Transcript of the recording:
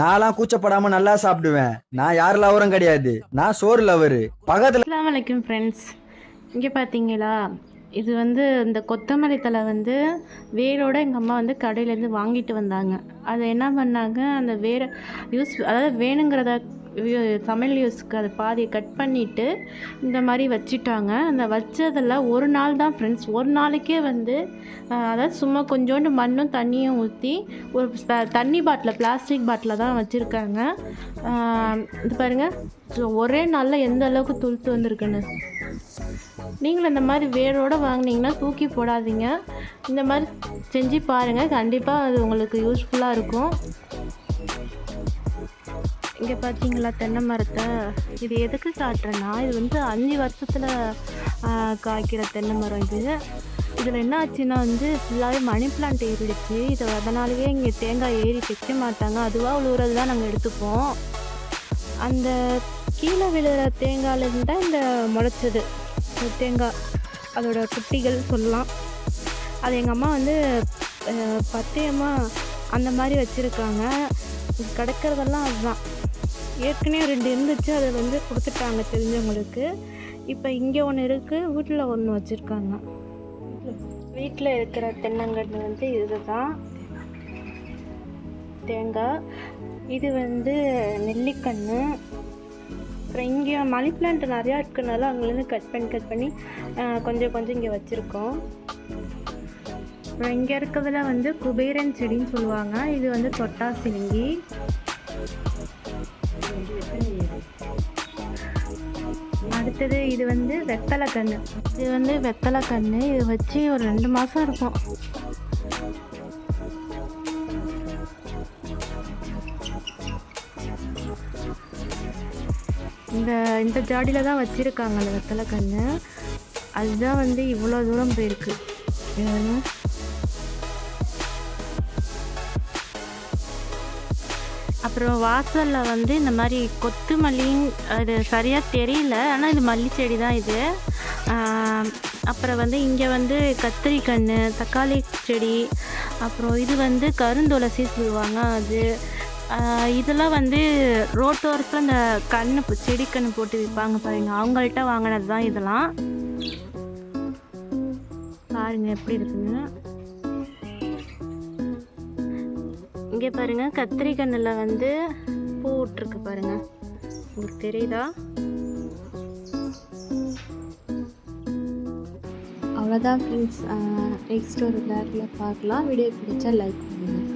நான்லாம் கூச்சப்படாம நல்லா சாப்பிடுவேன். நான் யார் லவரும் கிடையாது. நான் சோறு லவரு பக்கத்துல அஸ்லாம் வலைக்கும் ஃப்ரெண்ட்ஸ் இங்கே பார்த்தீங்களா இது வந்து இந்த கொத்தமல்லி தழை வந்து வேரோட எங்கள் அம்மா வந்து கடையிலேருந்து வாங்கிட்டு வந்தாங்க. அதை என்ன பண்ணாங்க? அந்த வேரை யூஸ் அதாவது வேணுங்கிறத சமையல் யூஸ்க்கு அது பாதியை கட் பண்ணிவிட்டு இந்த மாதிரி வச்சிட்டாங்க. அந்த வச்சதில் ஒரு நாள் தான் ஃப்ரெண்ட்ஸ் ஒரு நாளைக்கே வந்து அதாவது சும்மா கொஞ்சோண்டு மண்ணும் தண்ணியும் ஊற்றி ஒரு தண்ணி பாட்டில் பிளாஸ்டிக் பாட்டில் தான் வச்சுருக்காங்க. இது பாருங்கள் ஸோ ஒரே நாளில் எந்த அளவுக்கு துளுத்து வந்திருக்குன்னு. நீங்களும் இந்த மாதிரி வேரோடு வாங்கினீங்கன்னா தூக்கி போடாதீங்க. இந்த மாதிரி செஞ்சு பாருங்கள் கண்டிப்பாக அது உங்களுக்கு யூஸ்ஃபுல்லாக இருக்கும். இங்கே பார்த்தீங்களா தென்னை மரத்தை? இது எதுக்கு காட்டுறேன்னா இது வந்து அஞ்சு வருஷத்தில் காய்க்கிற தென்னை மரம் இது. இதில் என்ன ஆச்சுன்னா வந்து ஃபுல்லாகவே மணி பிளான்ட் ஏறிடுச்சு. இது அதனாலேயே இங்கே தேங்காய் ஏறி தைக்க மாட்டாங்க. அதுவாக உழுவுறது தான் நாங்கள் எடுத்துப்போம். அந்த கீழே விழுகிற தேங்காயிலேருந்து தான் இந்த முளைச்சது. தேங்காய். அதோட குட்டிகள் சொல்லலாம். அது எங்கள் அம்மா வந்து பத்தியமாக அந்த மாதிரி வச்சுருக்காங்க. கிடக்கிறதெல்லாம் அதுதான். ஏற்கனவே ரெண்டு இருந்துச்சு அதை வந்து கொடுத்துட்டாங்க தெரிஞ்சவங்களுக்கு. இப்போ இங்கே ஒன்று இருக்குது வீட்டில் ஒன்று வச்சுருக்காங்க. வீட்டில் இருக்கிற தென்னங்கன்று வந்து இதுதான். தேங்காய். இது வந்து நெல்லிக்கன்று அப்புறம் இங்கே மணி பிளான்ட் நிறையா இருக்கிறனால அங்கேருந்து கட் பண்ணி கட் பண்ணி கொஞ்சம் கொஞ்சம் இங்கே வச்சுருக்கோம். அப்புறம் இங்கே இருக்கிறதுல வந்து குபேரன் செடின்னு சொல்லுவாங்க. இது வந்து தொட்டா சிலிங்கி அடுத்தது இது வந்து வெத்தலை கன்று இது வந்து வெத்தலை கன்று இது வச்சு ஒரு ரெண்டு மாதம் இருக்கும். இந்த இந்த ஜாடியில் தான் வச்சுருக்காங்க அந்த வெத்தலை கன்று அதுதான் வந்து இவ்வளோ தூரம் போயிருக்கு. அப்புறம் வாசலில் வந்து இந்த மாதிரி கொத்து அது சரியாக தெரியல. ஆனால் இது மல்லி செடி தான் இது. அப்புறம் வந்து இங்கே வந்து கத்திரி கன்று தக்காளி செடி அப்புறம் இது வந்து கருந்துளசி சொல்லுவாங்க அது. இதெல்லாம் வந்து ரோட்டோரத்தில் இந்த கன்று செடி கன்று போட்டு விற்பாங்க பாருங்க. அவங்கள்ட்ட வாங்கினது தான் இதெல்லாம். பாருங்க எப்படி இருக்குன்னு. இங்கே பாருங்கள் கத்திரி கண்ணில் வந்து பூ விட்டுருக்கு பாருங்க. உங்களுக்கு தெரியுதா? அவ்வளோதான் ஃப்ரெண்ட்ஸ் நெக்ஸ்ட் ஒரு விளையாட்டில் பார்க்கலாம். வீடியோ பிடிச்சா லைக் பண்ணுங்கள்